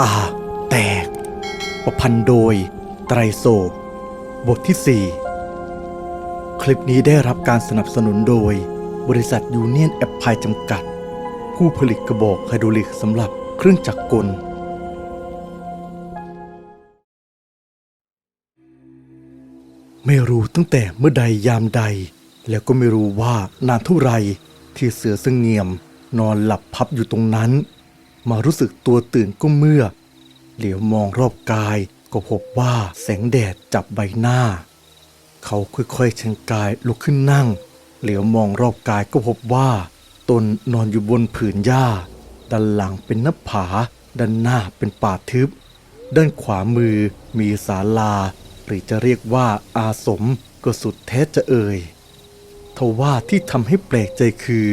ป่า แตก ประพันธ์โดย ไตรโศกบทที่ 4 คลิปนี้ได้รับการสนับสนุนโดย บริษัทยูเนียนแอปพลายจำกัด ผู้ผลิตกระบอกไฮดรอลิกสำหรับเครื่องจักรกล ไม่รู้ตั้งแต่เมื่อใดยามใด แล้วก็ไม่รู้ว่านานเท่าไรที่เสือสงเงียม นอนหลับพับอยู่ตรงนั้น มารู้สึกตัวตื่นก็เมื่อ เหลียวมองรอบกายก็พบว่าแสงแดดจับใบหน้า เขาค่อยๆเชิงกายลุกขึ้นนั่ง เหลียวมองรอบกายก็พบว่า ตนนอนอยู่บนผืนหญ้า ด้านหลังเป็นหน้าผา ด้านหน้าเป็นป่าทึบ ด้านขวามือมีศาลา หรือจะเรียกว่าอาสมก็สุดแท้จะเอ่ยทว่าที่ทำให้แปลกใจคือ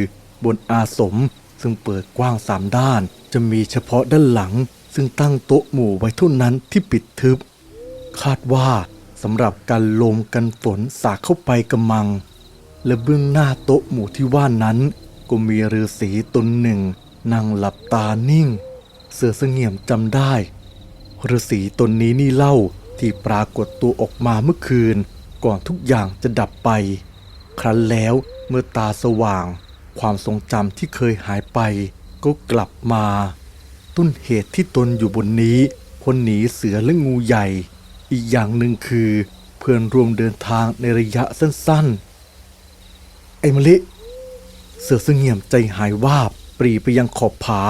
บนอาสม ซึ่งเปิดกว้างสามด้าน จะมีเฉพาะด้านหลัง ซึ่งตั้งโต๊ะหมู่ไว้เท่านั้นที่ปิดทึบ คาดว่าสำหรับการลมกันฝนสาเข้าไปกำมัง และเบื้องหน้าโต๊ะหมู่ที่ว่านั้น ก็มีฤาษีตนหนึ่ง นั่งหลับตานิ่ง เสือเสงี่ยมจำได้ฤาษีตนนี้นี่เล่าที่ปรากฏตัวออกมาเมื่อคืน ก่อนทุกอย่างจะดับไป ครั้นแล้วเมื่อตาสว่าง ความทรงจำที่เคยหายไปก็กลับมา ต้นเหตุที่ตนอยู่บนนี้พ้นหนีเสือและงูใหญ่ อีกอย่างหนึ่งคือ เพื่อนร่วมเดินทางในระยะสั้นๆ ไอ้มะลิ เสือเสงี่ยมใจหายวาบ ปรีไปยังขอบผา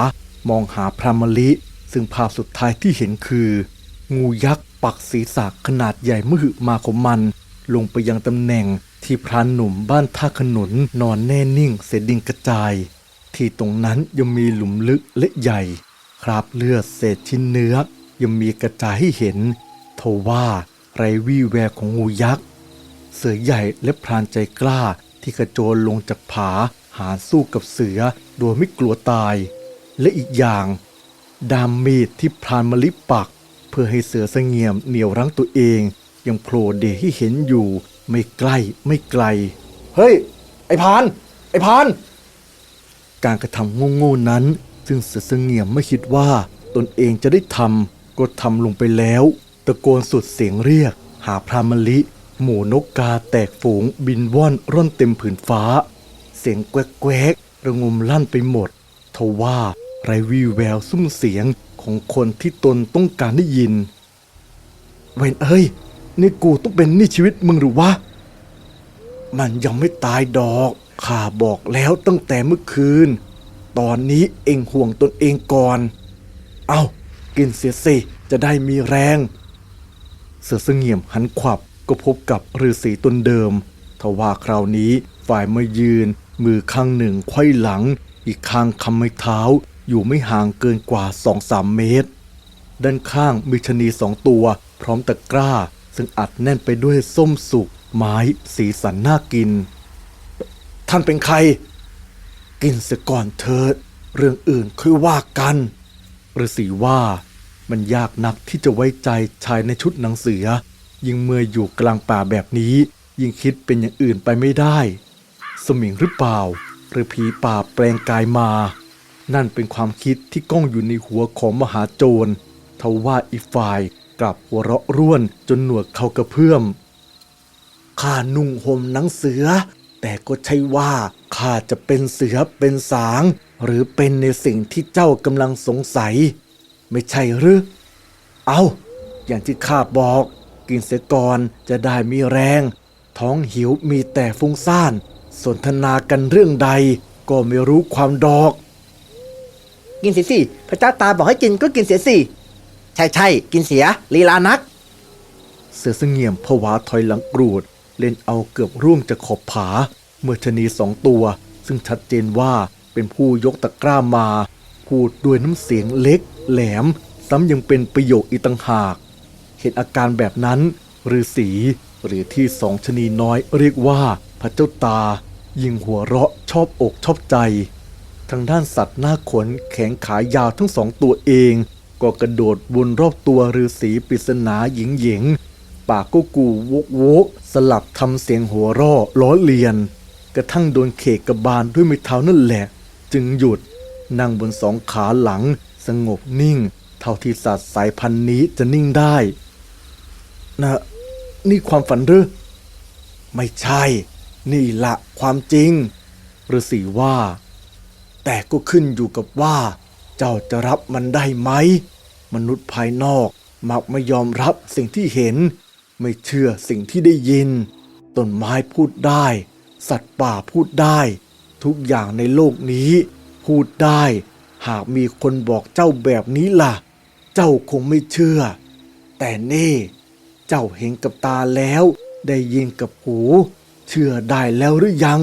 มองหาพรามะลิ ซึ่งภาพสุดท้ายที่เห็นคือ งูยักษ์ปักศีรษะขนาดใหญ่มหึมาของมัน ลงไปยังตำแหน่ง ที่พรานหนุ่มบ้านท่าขนุนนอนแน่นิ่งเสยดินกระจาย ที่ตรงนั้นยังมีหลุมลึกและใหญ่ คราบเลือดเศษชิ้นเนื้อ ยังมีกระจายให้เห็น ทว่าไรวี่แววของงูยักษ์ เสือใหญ่และพรานใจกล้าที่กระโจนลงจากผาหาสู้กับเสือโดยไม่กลัวตาย และอีกอย่างดามมีดที่พรานมลิปัก เพื่อให้เสือเสงี่ยมเหนี่ยวรั้งตัวเอง ยังโผล่เดให้เห็นอยู่ ไม่ใกล้ไม่ไกล เฮ้ย ไอ้พาน ไอ้พาน การกระทำโง่ๆนั้น ซึ่งเสือเสงี่ยมไม่คิดว่า ตนเองจะได้ทำก็ทำลงไปแล้ว ตะโกนสุดเสียงเรียก หาพรามะลิ หมู่นกกาแตกฝูงบินว่อนร่อนเต็มผืนฟ้า เสียงแกวกๆระงมลั่นไปหมด ทว่าไรวี่แววซุ้มเสียงของคนที่ตนต้องการได้ยิน เวนเอ้ย นี่กูต้องเป็นหนี่ชีวิตมึงหรือวะ มันยังไม่ตายดอก ข้าบอกแล้วตั้งแต่เมื่อคืน ตอนนี้เองห่วงตนเองก่อน เอากินเสียสิจะได้มีแรง เสือเสงี่ยมหันขวับก็พบกับฤาษีตนเดิม ทว่าคราวนี้ฝ่ายมายืน มือข้างหนึ่งไขว้หลัง อีกข้างคำไม้เท้า อยู่ไม่ห่างเกินกว่าสองสามเมตร ด้านข้างมีชะนีสองตัว พร้อมตะกร้า ซึ่งอัดแน่นไปด้วยส้มสุกไม้สีสันน่ากิน ท่านเป็นใคร กินเสียก่อนเถิด เรื่องอื่นค่อยว่ากันฤาษีว่ามันยากนักที่จะไว้ใจชายในชุดหนังเสือ ยิ่งเมื่ออยู่กลางป่าแบบนี้ ยิ่งคิดเป็นอย่างอื่นไปไม่ได้ สมิงหรือเปล่า หรือผีป่าแปลงกายมา นั่นเป็นความคิดที่ก้องอยู่ในหัวของมหาโจรทว่าอีฝ่าย กลับหัวเราะร่วนจนหนวดเขากระเพื่อมข้านุ่งห่มหนังเสือ แต่ก็ใช่ว่าข้าจะเป็นเสือเป็นสาง หรือเป็นในสิ่งที่เจ้ากำลังสงสัย ไม่ใช่หรือ เอาอย่างที่ข้าบอก กินเสียก่อนจะได้มีแรง ท้องหิวมีแต่ฟุ้งซ่าน สนทนากันเรื่องใด ก็ไม่รู้ความดอก กินเสียสิพระเจ้าตาบอกให้กินก็กินเสียสิ ใช่ใช่กินเสีย ลีลานัก เสือเสงเงียมผวาถอยหลังกรูด เล่นเอาเกือบร่วงจากขอบผา เมื่อชนีสองตัว ซึ่งชัดเจนว่าเป็นผู้ยกตะกร้ามา พูดด้วยน้ำเสียงเล็ก แหลม ซ้ำยังเป็นประโยคอีต่างหาก เห็นอาการแบบนั้นฤาษีหรือที่สองชนีน้อยเรียกว่าพระเจ้าตา ยิงหัวเราะชอบอกชอบใจ ทางด้านสัตว์หน้าขนแข็งขายาวทั้งสองตัวเอง ก็กระโดดวนรอบตัวฤาษีปริศนาหญิงหญิง ปากก็กูวกวกสลับทำเสียงหัวราะล้อเลียน กระทั่งโดนเขกกระบาลด้วยไม้เท้านั่นแหละ จึงหยุด นั่งบนสองขาหลัง สงบนิ่ง เท่าที่สัตว์สายพันธุ์นี้จะนิ่งได้นะนี่ความฝันหรือ ไม่ใช่ นี่ละความจริงฤาษีว่า แต่ก็ขึ้นอยู่กับว่า เจ้าจะรับมันได้ไหม มนุษย์ภายนอกมักไม่ยอมรับสิ่งที่เห็น ไม่เชื่อสิ่งที่ได้ยิน ต้นไม้พูดได้ สัตว์ป่าพูดได้ ทุกอย่างในโลกนี้ พูดได้ หากมีคนบอกเจ้าแบบนี้ล่ะ เจ้าคงไม่เชื่อ แต่เน่ เจ้าเห็นกับตาแล้ว ได้ยินกับหู เชื่อได้แล้วหรือยัง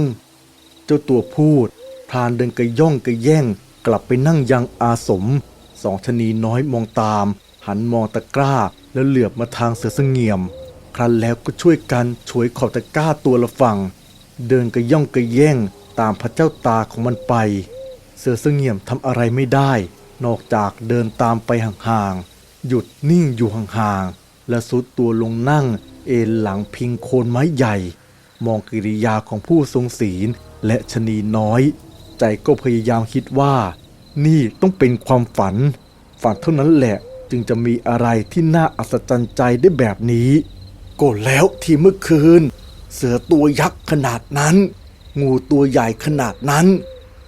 เจ้าตัวพูดพรานเดินกระย่องกระแย่งกลับไปนั่งยังอาสม สองชนีน้อยมองตาม หันมองตะกร้า แล้วเหลือบมาทางเสือเสงี่ยม ครั้นแล้วก็ช่วยกันช่วยขอบตะกร้าตัวละฝั่ง เดินกระย่องกระแย่งตามพระเจ้าตาของมันไป เสือเสงี่ยมทำอะไรไม่ได้ นอกจากเดินตามไปห่างๆหยุดนิ่งอยู่ห่างๆและสุดตัวลงนั่ง เอนหลังพิงโคนไม้ใหญ่ มองกิริยาของผู้ทรงศีลและชนีน้อย ใจก็พยายามคิดว่า นี่ต้องเป็นความฝัน ฝันเท่านั้นแหละจึงจะมีอะไรที่น่าอัศจรรย์ใจได้แบบนี้ก็แล้วที่เมื่อคืน เสือตัวยักษ์ขนาดนั้น งูตัวใหญ่ขนาดนั้น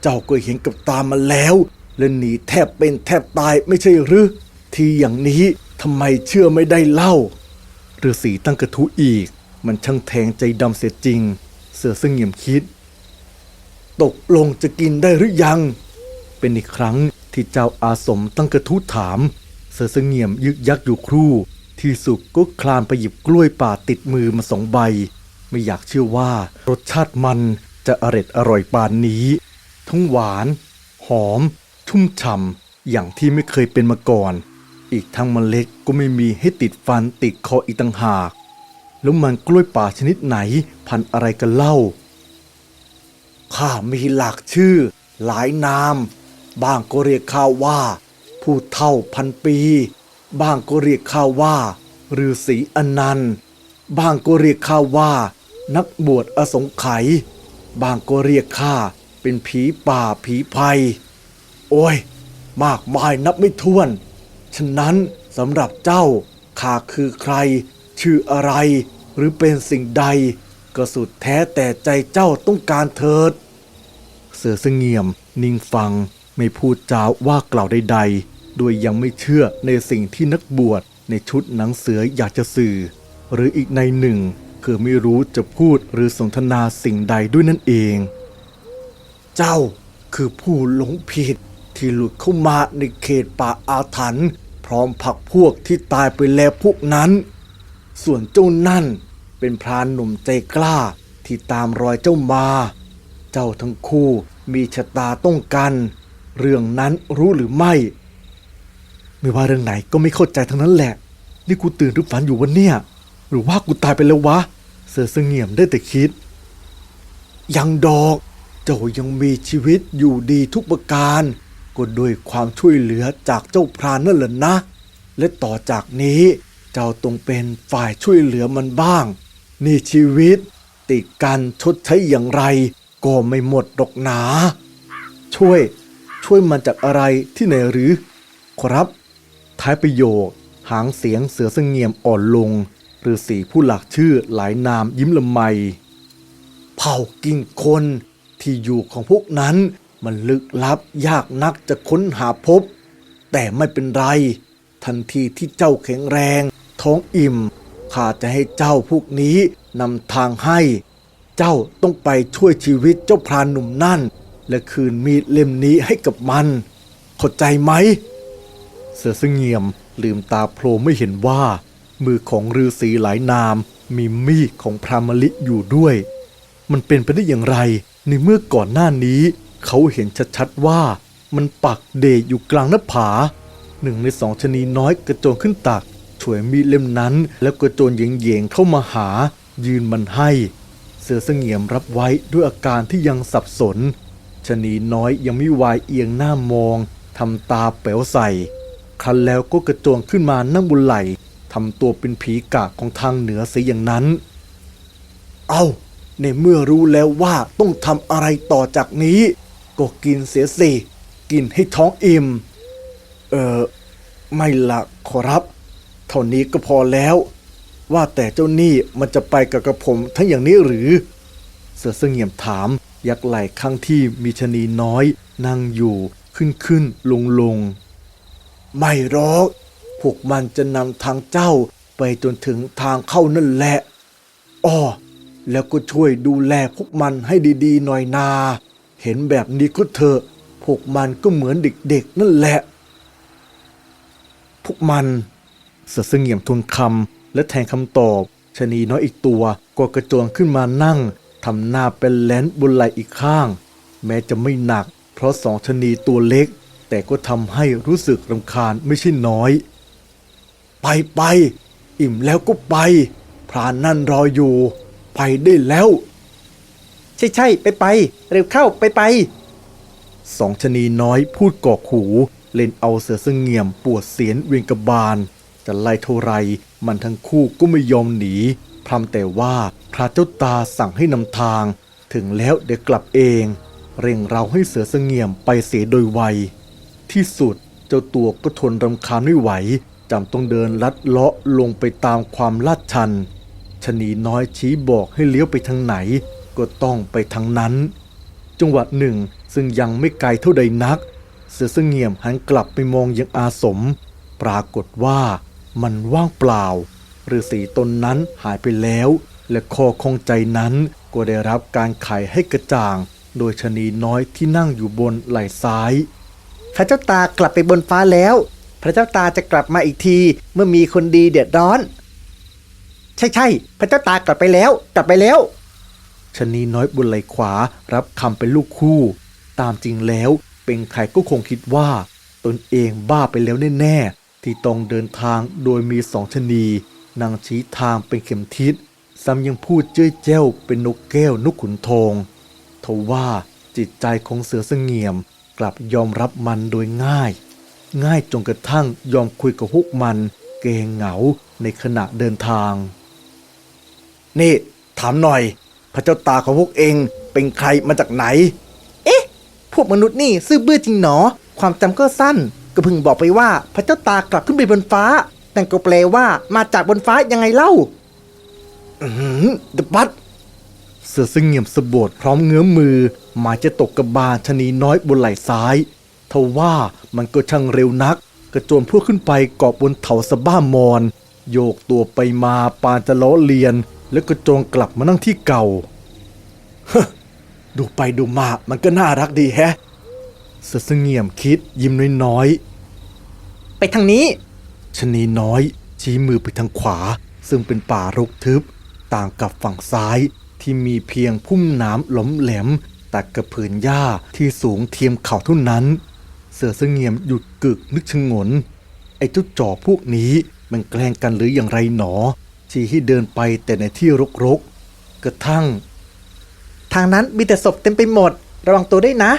เจ้าก็เห็นกับตามาแล้วและหนีแทบเป็นแทบตายไม่ใช่หรือที่อย่างนี้ทำไมเชื่อไม่ได้เล่าฤาษีตั้งกระทู้อีก มันช่างแทงใจดำเสียจริง เสือเสงี่ยมคิด ตกลงจะกินได้หรือยัง เป็นอีกครั้งที่เจ้าอาสมตั้งกระทู้ถามเสือเสงี่ยมยึกยักอยู่ครู่ ที่สุดก็คลานไปหยิบกล้วยป่าติดมือมาสองใบ ไม่อยากเชื่อว่ารสชาติมันจะอร็ดอร่อยปานนี้ ทั้งหวาน หอม ชุ่มฉ่ำอย่างที่ไม่เคยเป็นมาก่อน อีกทั้งเมล็ดก็ไม่มีให้ติดฟันติดคออีกต่างหาก แล้วมันกล้วยป่าชนิดไหนพันอะไรกันเล่าข้ามีหลากชื่อ หลายนาม บางก็เรียกข้าว่า ผู้เท่าพันปี บางก็เรียกข้าว่าฤาษีอนันต์บางก็เรียกข้าว่า นักบวชอสงไขยบางก็เรียกข้าเป็นผีป่าผีภัย โอ้ย มากมายนับไม่ถ้วน ฉะนั้นสำหรับเจ้าข้าคือใคร ชื่ออะไรหรือเป็นสิ่งใด ก็สุดแท้แต่ใจเจ้าต้องการเถิด เสือเสงี่ยมนิ่งฟัง ไม่พูดจาว่ากล่าวใดๆ โดยยังไม่เชื่อในสิ่งที่นักบวชในชุดหนังเสืออยากจะสื่อ หรืออีกในหนึ่ง คือไม่รู้จะพูดหรือสนทนาสิ่งใดด้วยนั่นเอง เจ้าคือผู้หลงผิดที่หลุดเข้ามาในเขตป่าอาถรรพ์พร้อมผักพวกที่ตายไปแล้วพวกนั้น ส่วนเจ้านั่นเป็นพรานหนุ่มใจกล้าที่ตามรอยเจ้ามา เจ้าทั้งคู่มีชะตาต้องกัน เรื่องนั้นรู้หรือไม่ ไม่ว่าเรื่องไหนก็ไม่เข้าใจทั้งนั้นแหละ นี่กูตื่นหรือฝันอยู่วะเนี่ย หรือว่ากูตายไปแล้ววะ เสือเสงี่ยมได้แต่คิด ยังดอกเจ้ายังมีชีวิตอยู่ดีทุกประการก็ด้วยความช่วยเหลือจากเจ้าพรานนั่นแหละนะ และต่อจากนี้ เจ้าต้องเป็นฝ่ายช่วยเหลือมันบ้าง นี่ชีวิต ติดกันชดใช้อย่างไร ก็ไม่หมดดอกหนา ช่วย ช่วยมันจากอะไรที่ไหนหรือ ครับ ท้ายประโยค หางเสียงเสือเสงเงียมอ่อนลงฤาษีผู้หลักชื่อหลายนามยิ้มละไม เผ่ากิ่งคนที่อยู่ของพวกนั้น มันลึกลับยากนักจะค้นหาพบ แต่ไม่เป็นไร ทันทีที่เจ้าแข็งแรง ท้องอิ่มข้าจะให้เจ้าพวกนี้นำทางให้ เจ้าต้องไปช่วยชีวิตเจ้าพรานหนุ่มนั่น และคืนมีดเล่มนี้ให้กับมันเข้าใจไหม เสือเสงียมลืมตาโพลงไม่เห็นว่า มือของฤาษีหลายนาม มีมีดของพรามลิอยู่ด้วย มันเป็นไปได้อย่างไร ในเมื่อก่อนหน้านี้ เขาเห็นชัดๆว่า มันปักเดชอยู่กลางหน้าผา หนึ่งในสองชนีน้อยกระโจนขึ้นตักช่วยมีดเล่มนั้นแล้วกระโจนเหยงๆเข้ามาหา ยืนมันให้ เสือเสงี่ยมรับไว้ด้วยอาการที่ยังสับสน ชะนีน้อยยังไม่วายเอียงหน้ามองทำตาแป๋วใส่ ครั้นแล้วก็กระโจนขึ้นมานั่งบนไหล่ทำตัวเป็นผีกะของทางเหนือเสียอย่างนั้น เอาในเมื่อรู้แล้วว่าต้องทำอะไรต่อจากนี้ ก็กินเสียสิกินให้ท้องอิ่ม เออไม่ละขอรับ เท่านี้ก็พอแล้ว ว่าแต่เจ้านี่มันจะไปกับกระผมทั้งอย่างนี้หรือ เสือเสงี่ยมถาม ยักไหล่ข้างที่มีชะนีน้อย นั่งอยู่ขึ้นขึ้นลงลงไม่หรอกพวกมันจะนำทางเจ้าไปจนถึงทางเข้านั่นแหละอ้อแล้วก็ช่วยดูแลพวกมันให้ดีๆหน่อยนา เห็นแบบนี้ก็เถอะ พวกมันก็เหมือนเด็กๆนั่นแหละ พวกมันเสือเสงี่ยมทวนคำและแทนคำตอบชะนีน้อยอีกตัวก็กระโจนขึ้นมานั่ง ทำหน้าเป็นแลนบนไหลอีกข้าง แม้จะไม่หนัก เพราะสองชะนีตัวเล็ก แต่ก็ทำให้รู้สึกรำคาญไม่ใช่น้อย ไปไป อิ่มแล้วก็ไป พรานนั่นรออยู่ ไปได้แล้ว ใช่ใช่ไปไป เร็วเข้าไปไปสองชะนีน้อยพูดกอกหู เล่นเอาเสือเสงี่ยมปวดเสียนเวียงกะบาล จะไล่เท่าไรมันทั้งคู่ก็ไม่ยอมหนี พรำแต่ว่าพระเจ้าตาสั่งให้นำทาง ถึงแล้วเดี๋ยวกลับเอง เร่งเราให้เสือเสงี่ยมไปเสียโดยไว ที่สุดเจ้าตัวก็ทนรำคาญไม่ไหวจำต้องเดินลัดเลาะลงไปตามความลาดชันชะนีน้อยชี้บอกให้เลี้ยวไปทางไหน ก็ต้องไปทางนั้น จังหวะหนึ่งซึ่งยังไม่ไกลเท่าใดนัก เสือเสงี่ยมหันกลับไปมองยังอาสม ปรากฏว่ามันว่างเปล่า ฤาษีตนนั้นหายไปแล้ว และคอคงใจนั้นก็ได้รับการไขให้กระจ่าง โดยชะนีน้อยที่นั่งอยู่บนไหล่ซ้าย พระเจ้าตากลับไปบนฟ้าแล้ว พระเจ้าตาจะกลับมาอีกทีเมื่อมีคนดีเดือดร้อน ใช่ใช่พระเจ้าตากลับไปแล้ว กลับไปแล้วชะนีน้อยบนไหล่ขวารับคำเป็นลูกคู่ ตามจริงแล้วเป็นใครก็คงคิดว่า ตนเองบ้าไปแล้วแน่ๆที่ต้องเดินทางโดยมีสองชะนี นางชี้ทางเป็นเข็มทิศซ้ำยังพูดเจ้ยแจ้วเป็นนกแก้วนกขุนทองทว่าจิตใจของเสือเสงี่ยม กลับยอมรับมันโดยง่าย ง่ายจนกระทั่งยอมคุยกับพวกมัน เกรงเหงาในขณะเดินทาง นี่ถามหน่อย พระเจ้าตาของพวกเองเป็นใครมาจากไหน เอ๊ะ พวกมนุษย์นี่ซื่อบื้อจริงหนอ ความจำก็สั้นก็เพิ่งบอกไปว่าพระเจ้าตากลับขึ้นไปบนฟ้า แต่ก็แปลว่ามาจากบนฟ้ายังไงเล่า อืมเดบัดเสือสงเงียมสะบดพร้อมเงื้อมมือหมายจะตกกระบาลชะนีน้อยบนไหล่ซ้ายทว่ามันก็ช่างเร็วนัก กระโจนพวกขึ้นไปเกาะบนเถาสะบ้ามอน โยกตัวไปมาปานจะล้อเลียน แล้วก็โจงกลับมานั่งที่เก่าดูไปดูมา มันก็น่ารักดีแฮะเสือสงเงียมคิดยิ้มน้อยๆ ไปทางนี้ ชนีน้อย ชี้มือไปทางขวา ซึ่งเป็นป่ารกทึบ ต่างกับฝั่งซ้ายที่มีเพียงพุ่มน้ำหล้มแหลมตัดกับผืนหญ้าที่สูงเทียมเข่าเท่านั้น เสือเสงี่ยมหยุดกึกนึกชงน ไอ้เจ้าจอบพวกนี้มันแกล้งกันหรืออย่างไรหนอ ชี้ให้เดินไปแต่ในที่รกๆ กระทั่ง ทางนั้นมีแต่ศพเต็มไปหมด ระวังตัวด้วยนะ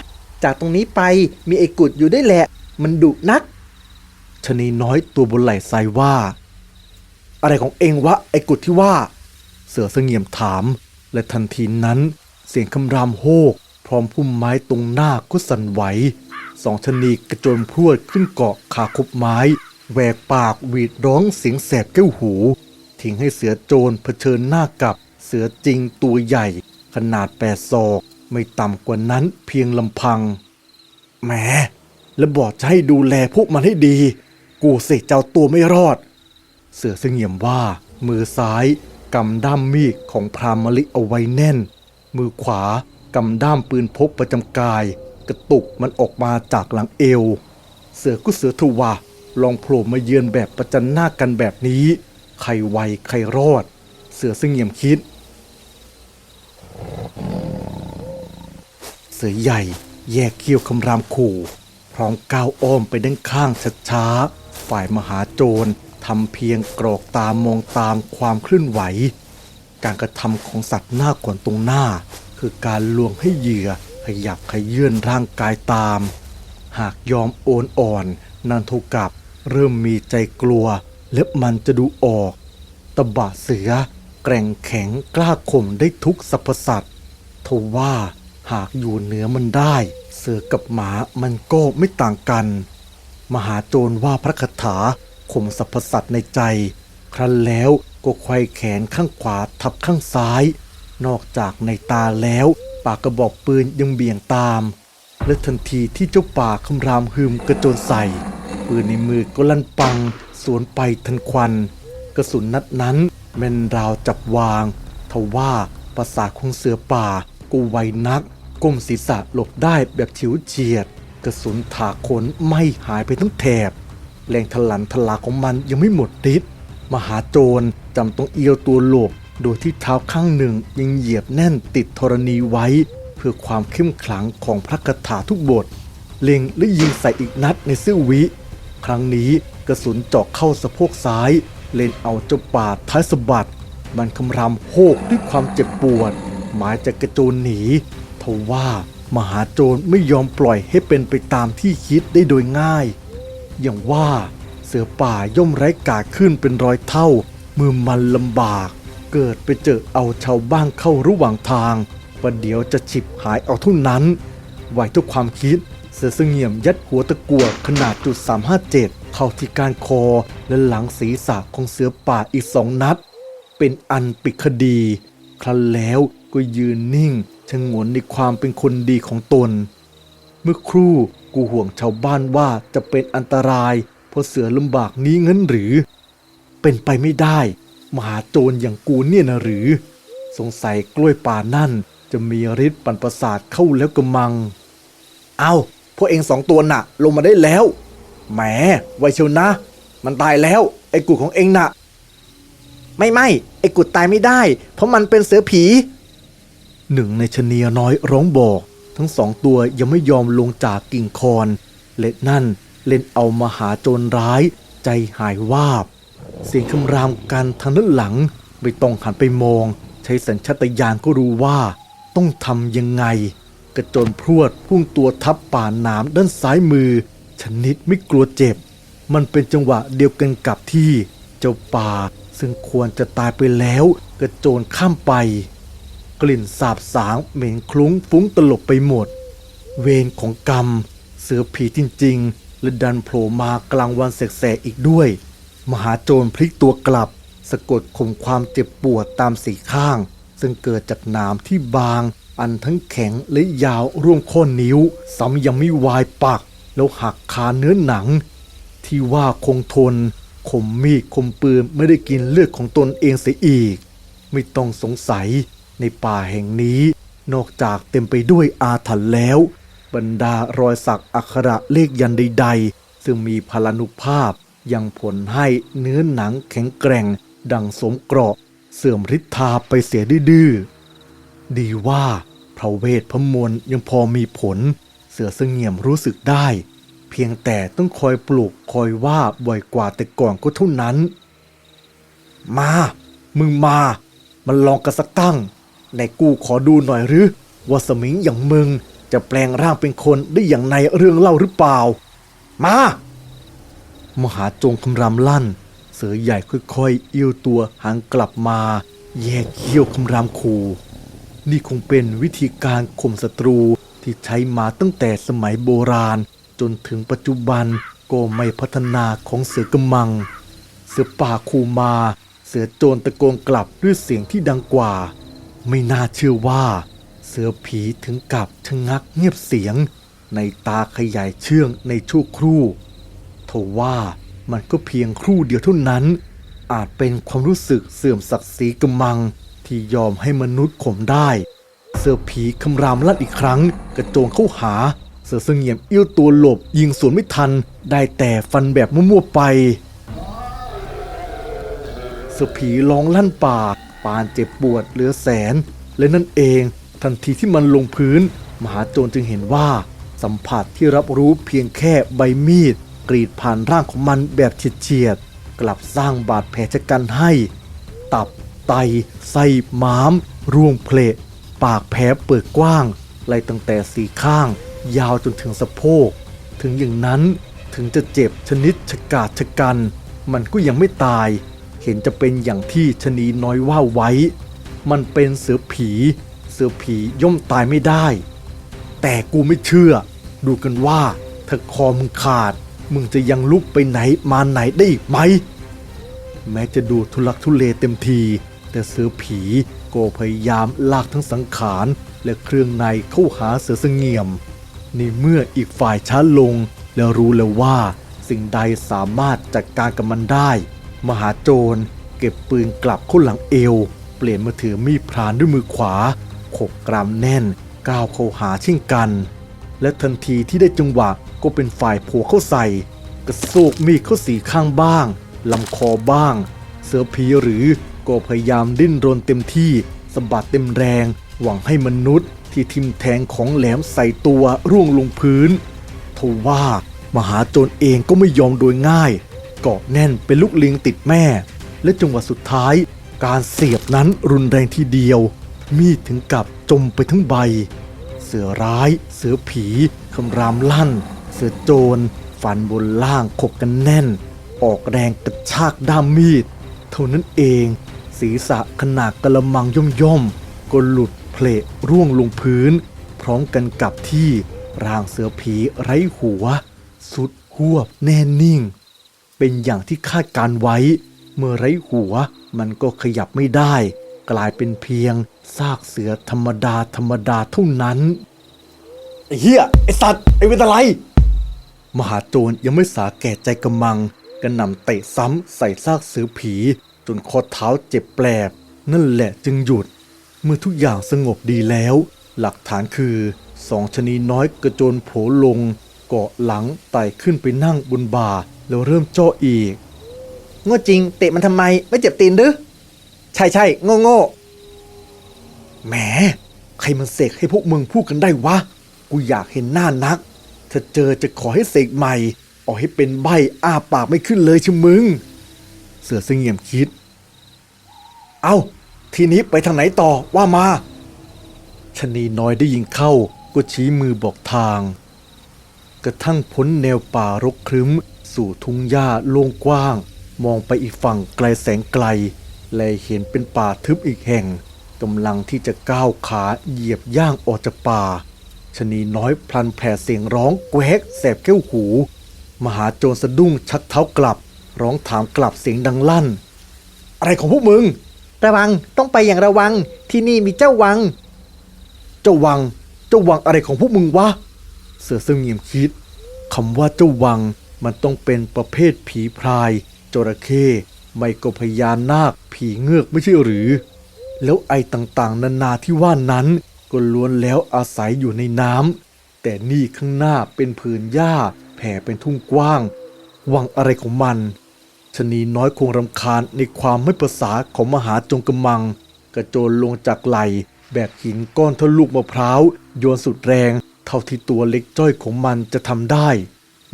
จากตรงนี้ไปมีไอ้กุดอยู่ด้วยแหละ มันดุนัก ชนีน้อยตัวบนไหล่ทรายว่า อะไรของเองวะไอ้กุดที่ว่า เสือเสงี่ยมถาม และทันทีนั้น เสียงคำรามโฮก พร้อมพุ่มไม้ตรงหน้าก็สั่นไหวสองชนีกระโจนพรวดขึ้นเกาะขาคบไม้แหวกปากหวีดร้องเสียงแสบแก้วหู ทิ้งให้เสือโจรเผชิญหน้ากับเสือจริงตัวใหญ่ ขนาดแปดศอก ไม่ต่ำกว่านั้นเพียงลำพังแหมแล้วบอกจะให้ดูแลพวกมันให้ดี กูสิเจ้าตัวไม่รอด เสือเสงี่ยมว่า มือซ้ายกำด้ามมีดของพรามมะลิเอาไว้แน่น มือขวากำด้ามปืนพกประจำกาย กระตุกมันออกมาจากหลังเอว เสือก็เสือทวาลองโผล่มาเยือนแบบประจันหน้ากันแบบนี้ ใครไวใครรอด เสือเสงี่ยมคิด เสือใหญ่แยกเขี้ยวคำรามขู่พร้อมก้าวอ้อมไปด้านข้างช้าๆ ฝ่ายมหาโจรทำเพียงกรอกตามมองตามความเคลื่อนไหว การกระทำของสัตว์หน้าขวนตรงหน้า คือการลวงให้เหยื่อขยับขยื่นร่างกายตาม หากยอมโอนอ่อนนันทุกับเริ่มมีใจกลัว เล็บมันจะดูออกตะบะเสือ แกร่งแข็งกล้าข่มได้ทุกสรรพสัตว์ทว่าหากอยู่เหนือมันได้ เสือกับหมามันก็ไม่ต่างกัน มหาโจรว่าพระคาถาข่มสรรพสัตว์ในใจ ครั้นแล้วก็ไขว้แขนข้างขวาทับข้างซ้าย นอกจากในตาแล้ว ปากกระบอกปืนยังเบี่ยงตาม และทันทีที่เจ้าป่าคำรามหืมกระโจนใส่ ปืนในมือก็ลั่นปัง สวนไปทันควัน กระสุนนัดนั้นแม่นราวจับวางทว่าประสาของเสือป่าก็ไวนัก ก้มศีรษะหลบได้แบบฉิวเฉียด กระสุนถากขนไม่หายไปทั้งแถบ แรงทะลันทลาของมันยังไม่หมดฤทธิ์มหาโจรจำต้องเอียวตัวหลบ โดยที่เท้าข้างหนึ่งยังเหยียบแน่นติดธรณีไว้ เพื่อความเข้มขลังของพระคาถาทุกบท เล็งและยิงใส่อีกนัดในเสื้อวิ ครั้งนี้กระสุนเจาะเข้าสะโพกซ้าย เล่นเอาเจ้าป่าท้ายสะบัด มันคำรามโฮกด้วยความเจ็บปวด หมายจะกระโจนหนีทว่า มหาโจรไม่ยอมปล่อยให้เป็นไปตามที่คิดได้โดยง่าย อย่างว่าเสือป่าย่อมไร้กาขึ้นเป็นร้อยเท่า มือมันลำบาก เกิดไปเจอเอาชาวบ้านเข้าระหว่างทางประเดี๋ยวจะฉิบหายเอาเท่านั้นไว้ทุกความคิด เสือเสงี่ยมยัดหัวตะกั่วขนาดจุด357 เข้าที่การคอและหลังศีรษะของเสือป่าอีกสองนัด เป็นอันปิดคดี ครั้นแล้วก็ยืนนิ่ง ชงนในความเป็นคนดีของตน เมื่อครู่กูห่วงชาวบ้านว่าจะเป็นอันตราย เพราะเสือลำบากนี้งั้นหรือ เป็นไปไม่ได้ มหาโจรอย่างกูเนี่ยนะหรือ สงสัยกล้วยป่านั่น จะมีฤทธิ์ปั่นประสาทเข้าแล้วกระมัง เอาพวกเองสองตัวน่ะ ลงมาได้แล้ว แหม ไวเชียวนะ มันตายแล้ว ไอ้กูของเองน่ะ ไม่ไม่ไอ้กุดตายไม่ได้ เพราะมันเป็นเสือผี หนึ่งในชเนียน้อยร้องบอก ทั้งสองตัวยังไม่ยอมลงจากกิ่งคอนและนั่นเล่นเอามหาโจรร้าย ใจหายวาบ เสียงคำรามกันทางด้านหลัง ไม่ต้องหันไปมอง ใช้สัญชาตญาณก็รู้ว่า ต้องทำยังไง กระโจนพรวดพุ่งตัวทับป่าหนามด้านซ้ายมือ ชนิดไม่กลัวเจ็บ มันเป็นจังหวะเดียวกันกับที่ เจ้าป่าซึ่งควรจะตายไปแล้ว กระโจนข้ามไป กลิ่นสาบสางเหม็นคลุ้งฟุ้งตลบไปหมด เวรของกรรม เสือผีจริงๆและดันโผล่มากลางวันแสกๆอีกด้วย มหาโจรพลิกตัวกลับ สะกดข่มความเจ็บปวดตามสีข้าง ซึ่งเกิดจากหนามที่บาง อันทั้งแข็งและยาวร่วมข้อนิ้ว ซ้ำยังไม่วายปากแล้วหักคาเนื้อหนัง ที่ว่าคงทนคมมีดคมปืนไม่ได้กินเลือดของตนเองเสียอีก ไม่ต้องสงสัย ในป่าแห่งนี้ นอกจากเต็มไปด้วยอาถรรพ์แล้ว บรรดารอยสักอักขระเลขยันใด ๆ ซึ่งมีพลานุภาพยังผลให้เนื้อหนังแข็งแกร่ง ดังสมเกราะ เสื่อมฤทธาไปเสียดื้อดีว่าพระเวทพมนต์ยังพอมีผล เสือเสงี่ยมรู้สึกได้ เพียงแต่ต้องคอยปลุกคอยว่าบ่อยกว่าแต่ก่อนก็เท่านั้น มา มึงมา มันลองกันสักตั้ง ในกูขอดูหน่อยหรือว่าสมิงอย่างมึงจะแปลงร่างเป็นคนได้อย่างในเรื่องเล่าหรือเปล่า มา มหาโจงคำรามลั่น เสือใหญ่ค่อยๆเอี้ยวตัวหางกลับมา แยกเขี้ยวคำรามคูนี่คงเป็นวิธีการข่มศัตรูที่ใช้มาตั้งแต่สมัยโบราณ จนถึงปัจจุบันก็ไม่พัฒนาของเสือกำมัง เสือป่าคูมา เสือโจรตะโกนกลับด้วยเสียงที่ดังกว่า ไม่น่าเชื่อว่า เสือผีถึงกับชะงักเงียบเสียง ในตาขยายเชื่องในชั่วครู่ทว่ามันก็เพียงครู่เดียวเท่านั้น อาจเป็นความรู้สึกเสื่อมศักดิ์ศรีกำมัง ที่ยอมให้มนุษย์ข่มได้ เสือผีคำรามลั่นอีกครั้ง กระโจนเข้าหา เสือเสงี่ยมเอี้ยวตัวหลบ ยิงสวนไม่ทัน ได้แต่ฟันแบบมั่วๆไป เสือผีร้องลั่นป่า ปานเจ็บปวดเหลือแสน และนั่นเองทันทีที่มันลงพื้น มหาโจรจึงเห็นว่า สัมผัสที่รับรู้เพียงแค่ใบมีด กรีดผ่านร่างของมันแบบเฉียดๆกลับสร้างบาดแผลชะกันให้ ตับไตไส้ม้าม ร่วงเพละปากแผลเปิดกว้างไล่ตั้งแต่สีข้าง ยาวจนถึงสะโพก ถึงอย่างนั้นถึงจะเจ็บชนิดชะกาดชะกัน มันก็ยังไม่ตาย เห็นจะเป็นอย่างที่ชะนีน้อยว่าไว้ มันเป็นเสือผี เสือผีย่อมตายไม่ได้ แต่กูไม่เชื่อ ดูกันว่าถ้าคอมึงขาด มึงจะยังลุกไปไหนมาไหนได้อีกไหม แม้จะดูทุลักทุเลเต็มที แต่เสือผีก็พยายามลากทั้งสังขารและเครื่องในเข้าหาเสือสงเงียม ในเมื่ออีกฝ่ายช้าลงแล้วรู้แล้วว่าสิ่งใดสามารถจัดการกับมันได้ มหาโจร เก็บปืนกลับเข้าหลังเอว เปลี่ยนมาถือมีดพรานด้วยมือขวาขบกรามแน่นก้าวเข้าหาเช่นกัน และทันทีที่ได้จังหวะก็เป็นฝ่ายโผล่เข้าใส่ กระโซกมีดเข้าสีข้างบ้างลำคอบ้าง เสือผีหรือก็พยายามดิ้นรนเต็มที่สะบัดเต็มแรง หวังให้มนุษย์ที่ทิมแทงของแหลมใส่ตัวร่วงลงพื้นทว่ามหาโจรเองก็ไม่ยอมโดยง่าย เกาะแน่นเป็นลูกลิงติดแม่ และจังหวะสุดท้าย การเสียบนั้นรุนแรงทีเดียว มีดถึงกับจมไปทั้งใบ เสือร้าย เสือผีคำรามลั่น เสือโจรฟันบนล่างขบกันแน่น ออกแรงกระชากด้ามมีด เท่านั้นเอง ศีรษะขนาดกระมังย่อมย่อมๆก็หลุดเพลร่วงลงพื้น พร้อมกันกับที่ร่างเสือผีไร้หัว สุดหวบแน่นิ่ง เป็นอย่างที่คาดการไว้ เมื่อไร้หัวมันก็ขยับไม่ได้ กลายเป็นเพียงซากเสือธรรมดาธรรมดาเท่านั้น ไอ้เหี้ย ไอ้สัตว์ ไอ้เวทอะไร มหาโจรยังไม่สาแก่ใจกำมังกระหน่ำเตะซ้ำใส่ซากเสือผี จนข้อเท้าเจ็บแปลบ นั่นแหละจึงหยุด เมื่อทุกอย่างสงบดีแล้ว หลักฐานคือสองชะนีน้อยกระโจนโผลงเกาะหลังไต่ขึ้นไปนั่งบนบ่า แล้วเริ่มโจ้ออีกโง่จริงเตะมันทำไมไม่เจ็บตีนหรือใช่ใช่โง่โง่แหม ใครมันเสกให้พวกมึงพูดกันได้วะ กูอยากเห็นหน้านัก ถ้าเจอจะขอให้เสกใหม่ออกให้เป็นใบอ้าปากไม่ขึ้นเลยชิมึง เสือเสงี่ยมคิด เอา้า ทีนี้ไปทางไหนต่อว่ามาชะนีน้อยได้ยิงเข้าก็ชี้มือบอกทาง กระทั่งพ้นแนวป่ารกครึ้ม สู่ทุ่งหญ้าโล่งกว้าง มองไปอีกฝั่งไกลแสงไกล และเห็นเป็นป่าทึบอีกแห่งกำลังที่จะก้าวขาเหยียบย่างออกจากป่าชนีน้อยพลันแผ่เสียงร้องแกวกแสบแก้วหู มหาโจรสะดุ้งชักเท้ากลับ ร้องถามกลับเสียงดังลั่น อะไรของพวกมึง ระวังต้องไปอย่างระวังที่นี่มีเจ้าวัง เจ้าวัง เจ้าวังอะไรของพวกมึงวะ เสือสงเงียมคิดคำว่าเจ้าวัง มันต้องเป็นประเภทผีพราย จระเข้ไม่ก็พญานาค ผีเงือกไม่ใช่หรือ แล้วไอ้ต่างๆ นานาที่ว่านั้น ก็ล้วนแล้วอาศัยอยู่ในน้ำแต่นี่ข้างหน้าเป็นผืนหญ้า แผ่เป็นทุ่งกว้าง วังอะไรของมันชะนีน้อยคงรำคาญในความไม่ประสาของมหาจงกำมัง กระโจนลงจากไหลแบบหินก้อนเท่าลูกมะพร้าวโยนสุดแรง เท่าที่ตัวเล็กจ้อยของมันจะทำได้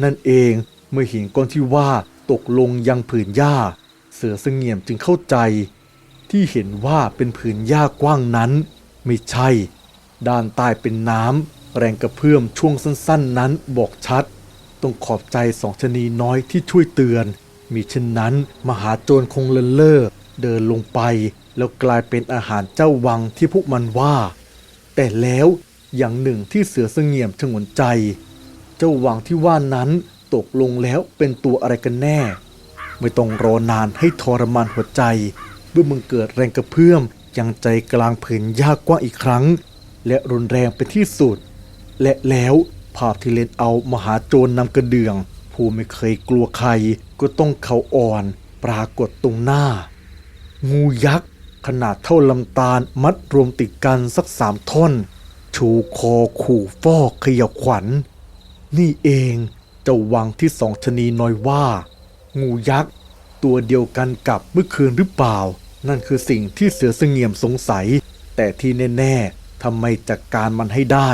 นั่นเอง เมื่อหินก้อนที่ว่าตกลงยังผืนหญ้า เสือเสงี่ยมจึงเข้าใจ ที่เห็นว่าเป็นผืนหญ้ากว้างนั้น ไม่ใช่ ด้านใต้เป็นน้ำแรงกระเพื่อมช่วงสั้นๆ นั้นบอกชัด ต้องขอบใจสองชนีน้อยที่ช่วยเตือน มีเช่นนั้นมหาโจรคงเลินเล่อเดินลงไปแล้วกลายเป็นอาหารเจ้าวังที่พวกมันว่า แต่แล้วอย่างหนึ่งที่เสือเสงี่ยมชงนใจ เจ้าวังที่ว่านั้น ตกลงแล้วเป็นตัวอะไรกันแน่ ไม่ต้องรอนานให้ทรมานหัวใจเมื่อมึงเกิดแรงกระเพื่อมยังใจกลางผืนหญ้ากกว้างอีกครั้ง และรุนแรงเป็นที่สุด และแล้วภาพที่เล่นเอามหาโจรนำกระเดื่อง ผู้ไม่เคยกลัวใครก็ต้องเขาอ่อนปรากฏตรงหน้า งูยักษ์ ขนาดเท่าลำตาลมัดรวมติดกันสักสามท่อน ชูคอขู่ฟอกเขย่าขวัญนี่เอง จ้าวังที่สองชะนีน้อยว่า งูยักษ์ ตัวเดียวกันกับเมื่อคืนหรือเปล่า นั่นคือสิ่งที่เสือเสงี่ยมสงสัย แต่ที่แน่ๆทำไมจัดการมันให้ได้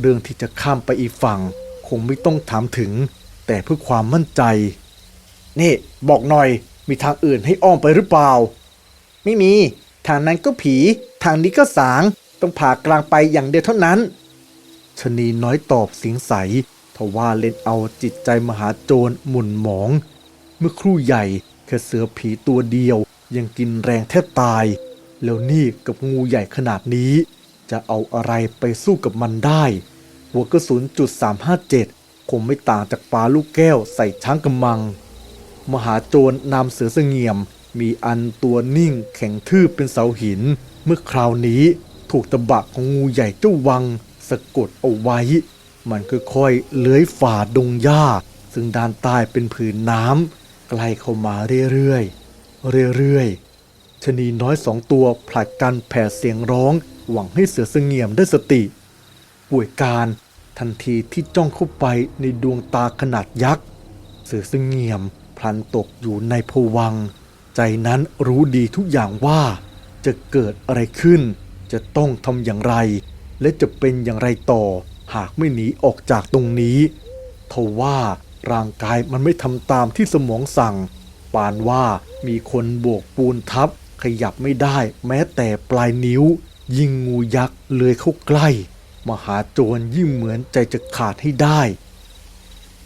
เรื่องที่จะข้ามไปอีกฝั่ง คงไม่ต้องถามถึง แต่เพื่อความมั่นใจ นี่บอกหน่อยมีทางอื่นให้อ้อมไปหรือเปล่า ไม่มี ทางนั้นก็ผี ทางนี้ก็สาง ต้องผ่ากลางไปอย่างเดียวเท่านั้นชะนีน้อยตอบเสียงใส ทว่าเล่นเอาจิตใจมหาโจรหมุนหมอง เมื่อครู่ใหญ่แค่เสือผีตัวเดียวยังกินแรงแทบตาย แล้วนี่กับงูใหญ่ขนาดนี้ จะเอาอะไรไปสู้กับมันได้ หัวกระสุนจุด357 คงไม่ต่างจากปลาลูกแก้วใส่ช้างกำมัง มหาโจรนำเสือเสงี่ยม มีอันตัวนิ่งแข็งทื่อเป็นเสาหิน เมื่อคราวนี้ถูกตะบะของงูใหญ่เจ้าวัง สะกดเอาไว้ มันค่อยๆเลื้อยฝ่าดงหญ้า ซึ่งด้านใต้เป็นผืนน้ำใกล้เข้ามาเรื่อยๆเรื่อยๆชะนีน้อยสองตัวผลัดกันแผ่เสียงร้อง หวังให้เสือเสงี่ยมได้สติ ป่วยการทันทีที่จ้องเข้าไปในดวงตาขนาดยักษ์ เสือเสงี่ยมพลันตกอยู่ในภวัง ใจนั้นรู้ดีทุกอย่างว่าจะเกิดอะไรขึ้น จะต้องทำอย่างไร และจะเป็นอย่างไรต่อ หากไม่หนีออกจากตรงนี้ทว่าร่างกายมันไม่ทำตามที่สมองสั่ง ปานว่ามีคนโบกปูนทับ ขยับไม่ได้แม้แต่ปลายนิ้ว ยิ่งงูยักษ์เลื้อยเข้าใกล้ มหาโจรยิ่งเหมือนใจจะขาดให้ได้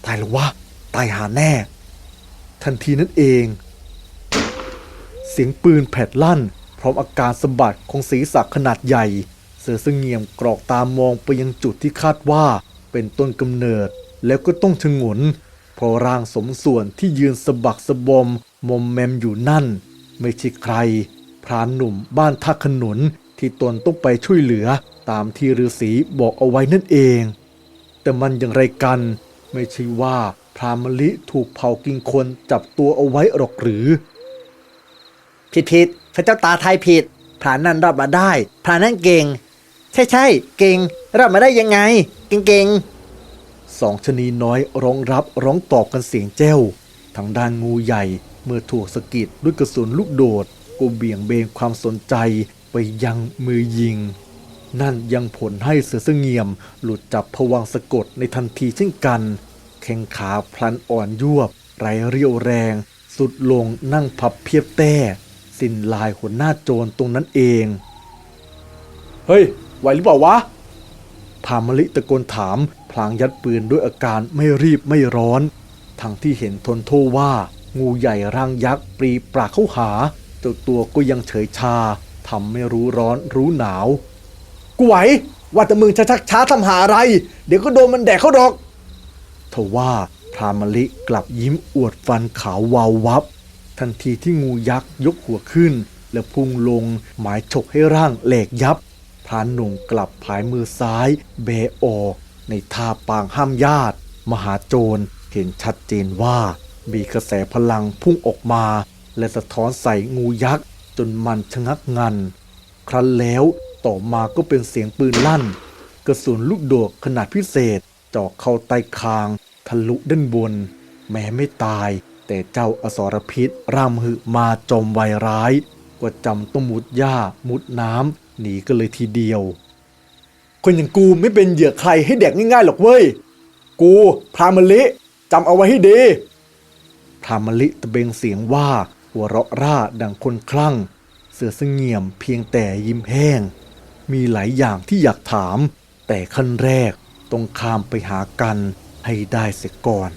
ตายแล้ววะ ตายหาแน่ ทันทีนั้นเอง เสียงปืนแผดลั่น พร้อมอาการสะบัดของศีรษะขนาดใหญ่ เสือเสงี่ยมกรอกตามองไปยังจุดที่คาดว่าเป็นต้นกำเนิดแล้วก็ต้องชงนเพราะร่างสมส่วนที่ยืนสะบักสะบอมมอมแมมอยู่นั่น ไม่ใช่ใคร พรานหนุ่มบ้านท่าขนุนที่ตนต้องไปช่วยเหลือตามที่ฤาษีบอกเอาไว้นั่นเอง แต่มันอย่างไรกัน ไม่ใช่ว่าพรามลิถูกเผากินคนจับตัวเอาไว้หรอกหรือ ผิดผิดพระเจ้าตาไทยผิดพรานนั้นรอดมาได้ พรานนั้นเก่ง ใช่ใช่เก่งรอดมาได้ยังไง เก่งเก่งสองชะนีน้อยร้องรับร้องตอบกันเสียงแจ้วทางด้านงูใหญ่ เมื่อถูกสะกิดด้วยกระสุนลูกโดดก็เบี่ยงเบนความสนใจไปยังมือยิง นั่นยังผลให้เสือเสงี่ยม หลุดจับผวังค์สะกดในทันทีเช่นกัน แข้งขาพลันอ่อนยวบ ไรเรียวแรง สุดลงนั่งพับเพียบแต้ สิ้นลายหัวหน้าโจรตรงนั้นเอง เฮ้ย ไหวหรือเปล่าวะพามลิตะโกนถาม พลางยัดปืนด้วยอาการไม่รีบไม่ร้อน ทั้งที่เห็นทนโทว่า งูใหญ่ร่างยักษ์ปรีปราเข้าหาเจ้าตัวก็ยังเฉยชาทำไม่รู้ร้อนรู้หนาว กูไหว ว่าแต่มึงจะชักช้าทำหาอะไร เดี๋ยวก็โดนมันแดกเขาดอกทว่าพรามลิกลับยิ้มอวดฟันขาววาววับ ทันทีที่งูยักษ์ยกหัวขึ้น และพุ่งลงหมายฉกให้ร่างแหลกยับ พรานหนุ่มกลับผายมือซ้าย เบออกในท่าปางห้ามญาติ มหาโจรเห็นชัดเจนว่า มีกระแสพลังพุ่งออกมา และสะท้อนใส่งูยักษ์จนมันชะงักงัน ครั้นแล้วต่อมาก็เป็นเสียงปืนลั่น กระสุนลูกโดดขนาดพิเศษเจาะเข้าใต้คาง ทะลุด้านบน แม้ไม่ตาย แต่เจ้าอสรพิษร่ำหึมาจอมไวร้ายก็จำต้องมุดหญ้ามุดน้ำ หนีกันเลยทีเดียว คนอย่างกูไม่เป็นเหยื่อใครให้แดกง่ายๆหรอกเว้ย กูพรามลิจำเอาไว้ให้ดี พรามลิตะเบงเสียงว่าหัวเราะร่าดังคนคลั่ง เสือเสงี่ยมเพียงแต่ยิ้มแห้ง มีหลายอย่างที่อยากถาม แต่ขั้นแรกต้องข้ามไปหากันให้ได้เสียก่อน